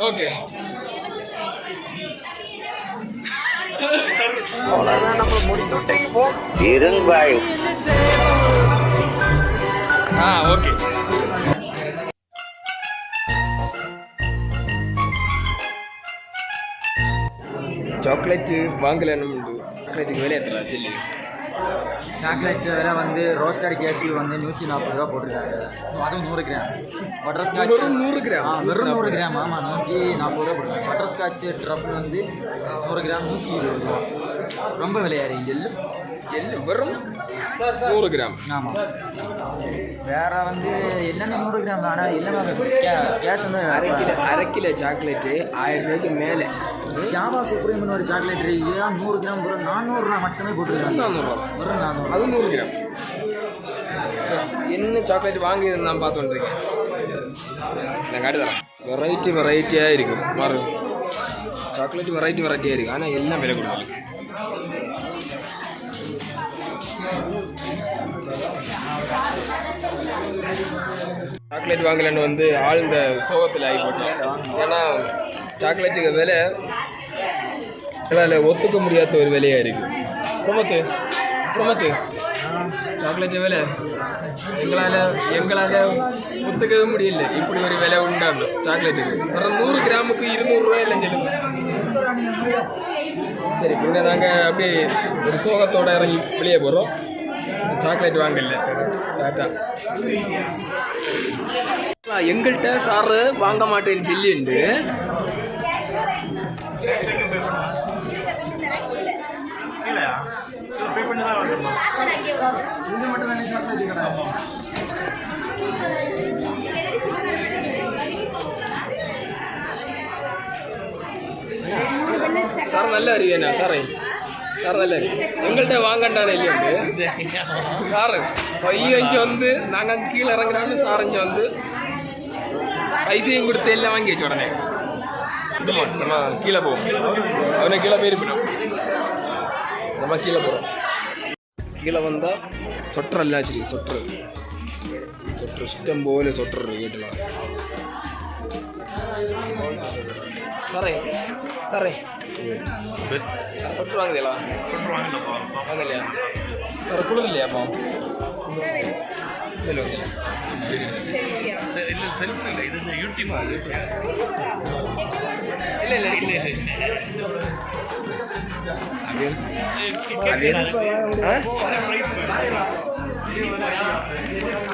Okay இருங்காய் ஆ okay chocolate வாங்கலன்னு உண்டு சாக்லேட்டுக்கு விலை எத்தனை சில்லு சாக்லேட் விலை வந்து ரோஸ்டட் கேஷ்யூ வந்து நூற்றி நாற்பது ரூபா போட்டிருக்காங்க. அதுவும் நூறு கிராம். பட்டர் ஸ்காட்ச் வெறும் நூறு கிராம். ஆ வெறும் நூறு கிராம். ஆமாம் நூற்றி நாற்பது ரூபா போட்டிருக்காங்க. பட்டர் ஸ்காட்ச் ட்ரஃபிள் வந்து நூறு கிராம் நூற்றி இருபது ரூபா. ரொம்ப விலையாரு எள்ளு. எள்ளு வெறும் நூறு கிராம். ஆமாம் வேற வந்து என்னென்ன நூறு கிராம்? ஆனால் எல்லாமே கேஷ் வந்து அரை கிலோ. அரை கிலோ சாக்லேட்டு ஆயிரம் ரூபாய்க்கு மேலே. ஜாவா சுப்ரீம்னு ஒரு சாக்லேட் இருக்கு நூறு கிராம் வெறும் நானூறுரூவா மட்டுமே போட்டிருக்காங்க? வெறும் நானூறு அது நூறு கிராம். என்ன சாக்லேட் வாங்கி நான் பார்த்துருக்கேன் நான் காட்டி தரேன். வெரைட்டி வெரைட்டியாக இருக்கும் மாறு சாக்லேட் வெரைட்டி வெரைட்டியாக இருக்குது ஆனால் எல்லாம் விலை கொடுக்கணும் சாக்லேட் வாங்கலன்னு வந்து ஆழ்ந்த சோகத்தில் ஆகி போட்டோம் ஏன்னா சாக்லேட்டுக்கு விலை எங்களால் ஒத்துக்க முடியாத ஒரு விலையாக இருக்குது பிரமத்து பிரமத்து சாக்லேட் விலை எங்களால் எங்களால் ஒத்துக்கவே முடியல. இப்படி ஒரு விலை உண்டாண்டு சாக்லேட்டுக்கு அப்புறம் நூறு கிராமுக்கு இருநூறுவா இல்லை சொல்லுங்க. சரி பின்ன நாங்கள் அப்படியே ஒரு சோகத்தோட இறங்கி வெளியே போகிறோம் சாக்லேட் வாங்கல. டாட்டா எங்கள்கிட்ட சாரு வாங்க மாட்டேன்னு சொல்லிண்டு இது மட்டும் தானே சாக்லேட் கடை சார் நல்ல அறிவேண்ணா சாரே சார் நல்ல அறிவு. எங்கள்கிட்ட வாங்கண்டானே இல்லையா சார் பையன் இங்கே வந்து நாங்கள் அங்கே கீழே இறங்குறான்னு சார் இங்கே வந்து பைசையும் கொடுத்து எல்லாம் வாங்கி வச்ச உடனே. இதுமா நம்ம கீழே போவோம். அவனை கீழே போயிருப்பிடும் நம்ம கீழே போகிறோம் கீழே வந்தால் சொட்டர் எல்லாம் வச்சிருக்கு சொட்டர். சொட்டர் இஷ்டம் போல சொட்டர் கேட்டுலாம் சாரே சாரே. சொட்டு வாங்குதீங்களா சொட்டு வாங்கலப்பா வாங்கலையா? சார் குளிர் இல்லையாப்பா இல்லை இல்லை இல்லை இல்லை.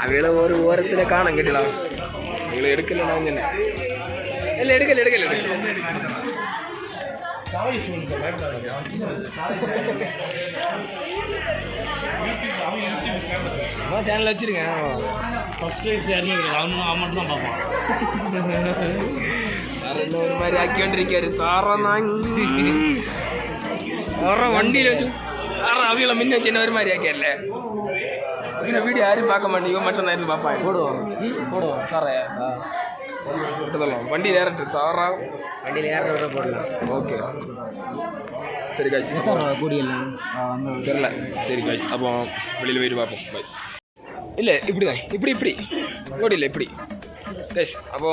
അവളെ ഒരു ഓരത്തിനെ കാണാൻ കിട്ടില്ല നിങ്ങൾ എടുക്കില്ല അങ്ങനെ അല്ല എടുക്കല്ല എടുക്കല്ല சேனல் வச்சிருக்கேன் ஃபர்ஸ்ட் ப்ரைஸ் யாருமே அவனும் ஆக்கி கொண்டிருக்காரு சாரா நான் வர வண்டியில் வேற அவியில் முன்ன சின்ன ஒரு மாதிரி ஆக்கிடல இன்னும் வீடியோ யாரும் பார்க்க மாட்டீங்க மட்டும் நான் பார்ப்பேன் போடுவோம். போடுவோம். சாரையா எடுத்துடலாம் வண்டி நேரட்டு சாரா. வண்டியில் ஏற போடலாம். ஓகே சரி காய்ஸ் கூடியலாம் தெரில சரி காய்ஸ் அப்போ வெளியில் போயிட்டு பார்ப்போம். பை இல்லை இப்படி தான். இப்படி இப்படி. ஓடியில் இப்படி. கைஸ் அப்போ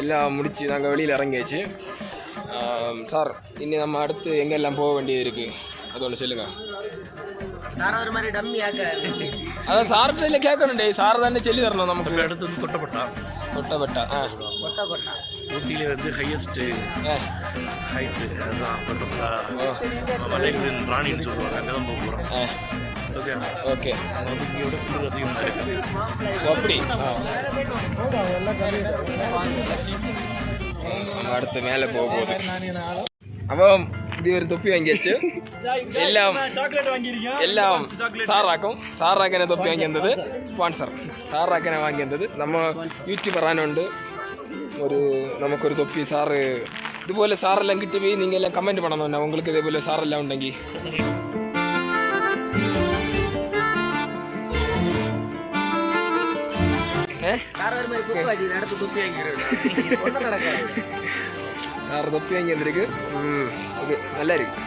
எல்லாம் முடித்து நாங்கள் வெளியில் இறங்கியாச்சு. சார் இனி நம்ம அடுத்து எங்கெல்லாம் போக வேண்டியது இருக்குது அது ஒன்று சொல்லுங்கள் அதான் சார்கிட்ட இல்லை கேட்கணுண்டே சார் தானே சொல்லி தரணும் நமக்கு. அடுத்து வந்து தொட்டப்பட்டா? தொட்டபட்டா ஆ. கொட்டா ஊட்டியில வந்து ஹையஸ்ட் ஆ. ஹைட்டு அதுதான் தொட்டப்பட்டா. ஓ. மலைகளின் ராணின்னு சொல்லுவாங்க அங்கே தான் போக போகிறோம் ஆ. ஓகே. ஓகே அடுத்து மேலே போக போகுது அப்போ இப்படி ஒரு தொப்பி வாங்கியாச்சு எல்லாம் சாக்லேட் வாங்கியிருக்கேன் എല്ലാം സാറാക്കും സാറാക്കനെ തൊപ്പി വാങ്ങിയത് സ്പോൺസർ സാറാക്കനെ വാങ്ങിയത് നമ്മ യൂട്യൂബ് പറയാനുണ്ട് ഒരു നമുക്കൊരു തൊപ്പി സാറ് ഇതുപോലെ സാറെല്ലാം കിട്ടി പോയി നിങ്ങൾ എല്ലാം കമൻറ്റ് பண்ணணும் உங்களுக்கு ഇതേപോലെ സാറെല്ലാം ഉണ്ടെങ്കിൽ வேறு தொப்பி வாங்கி வந்திருக்கு ஓகே நல்லா இருக்கு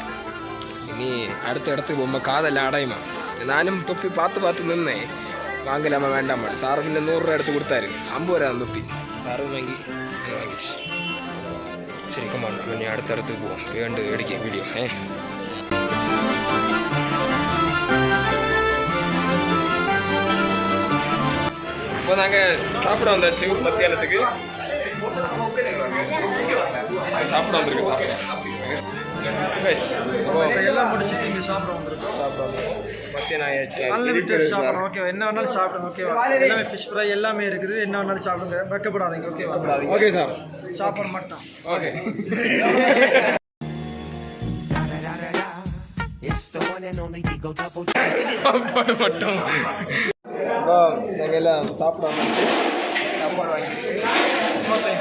இனி அடுத்த இடத்துக்கு போகும்போது காதெல்லாம் அடையுமா நானும் தொப்பி பார்த்து பார்த்து நின்னே வாங்கலாமா வேண்டாமா സാറ് പിന്നെ നൂറുരൂപ എടുത്ത് കൊടുത്താര് അമ്പത് രൂപ തൊപ്പി സാറ് വാങ്ങി വാങ്ങിച്ചു ശരിക്കും വേണ്ട ഇനി അടുത്തടുത്ത് പോവാം വേണ്ട മേടിക്കാം വീഡിയോ ഏഹ് இப்போ நாங்கள் சாப்பிட வந்தாச்சு மத்தியானத்துக்கு. சாப்பிட வந்திருக்கு சாப்பிட எல்லாம் முடிச்சுட்டு இங்கே சாப்பிட வந்திருக்கோம். சாப்பிட வந்திருக்கோம். மத்தியானம் ஆயாச்சு. அன்லிமிட்டட் சாப்பிட்றோம் ஓகேவா என்ன வேணாலும் சாப்பிடுங்க. ஓகேவா எல்லாமே ஃபிஷ் ஃப்ரை எல்லாமே இருக்குது. என்ன வேணாலும் சாப்பிடுங்க. வெக்கப்படாதீங்க. ஓகேவா ஓகே சார் சாப்பாடு மட்டும். ஓகே சாப்பாடு மட்டும். இப்போ நாங்கள் எல்லாம் சாப்பிட சாப்பாடு வாங்கி சாப்பாடு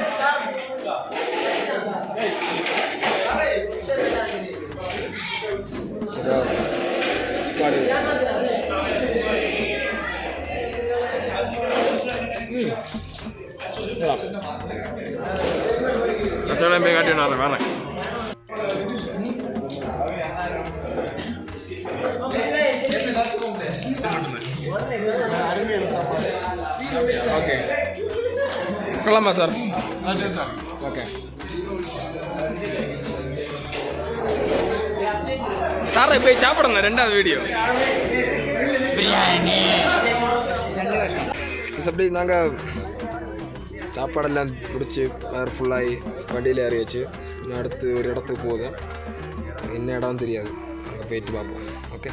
அச்சோட போய் வேணாம் ஓகே கொள்ளாமா சார். ஓகே. சாரை போய் சாப்பிடுங்க ரெண்டாவது வீடியோ பிரியாணி. அப்படி நாங்கள் சாப்பாடெல்லாம் பிடிச்சி ஃபுல்லாகி வண்டியில் ஏறி வச்சு அடுத்து ஒரு இடத்துக்கு போகுது. என்ன இடம் தெரியாது. அங்கே போயிட்டு பார்ப்போம். ஓகே?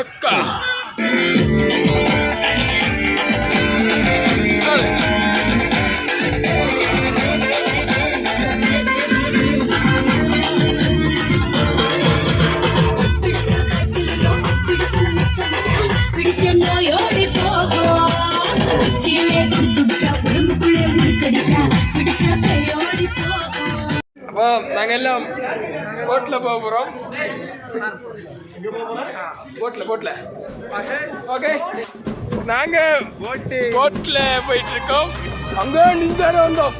Ecco! நாங்கள் எல்லாம் போட்டில் போக போகிறோம். போட்டில் போட்டில் ஓகே நாங்கள் போட்டில் போயிட்டு இருக்கோம். அங்கே நிஞ்சான வந்தோம்.